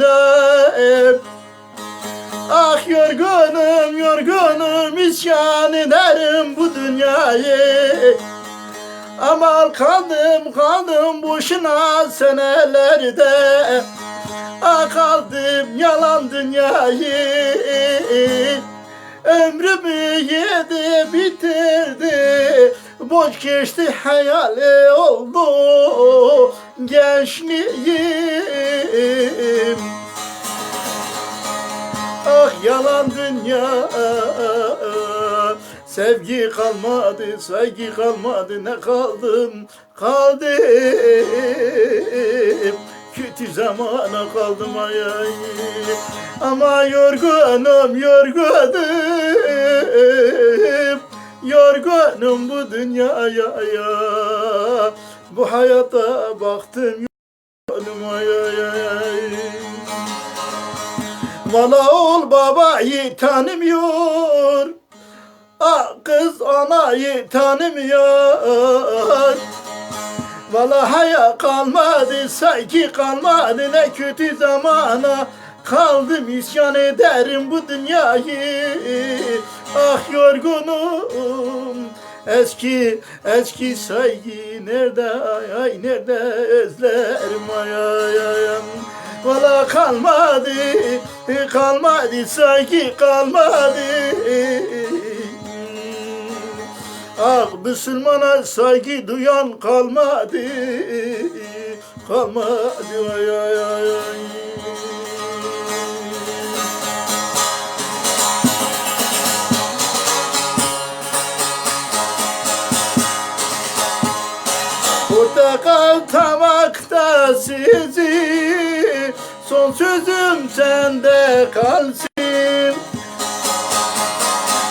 yorgunum. Ah yorgunum, yorgunum, isyan ederim bu dünyayı. Amal kaldım, kaldım boşuna senelerde. Ah kaldım yalan dünyayı. Ömrümü yedi bitirdi Boş geçti hayali oldu gençliğim Ah yalan dünya. Sevgi kalmadı, saygı kalmadı. Ne kaldım, kaldım. Kötü zamana kaldım ay ay. Ama yorgunum, yorgunum. Yorgunum bu dünyaya ya Bu hayata baktım yorgunum ay ay ay ay Valla oğul babayı tanımıyor Ah kız anayı tanımıyor Valla haya kalmadı, saygı kalmadı Ne kötü zamana kaldım isyan ederim bu dünyayı. Ah yorgunum Eski eski saygı nerede? Ay ay nerede? Özlerim ay ay ay. Valla kalmadı kalmadı saygı kalmadı. Ah Müslümana saygı duyan kalmadı. Kalmadı ay ay ay ay. Portakal tabakta sizi Son sözüm sende kalsın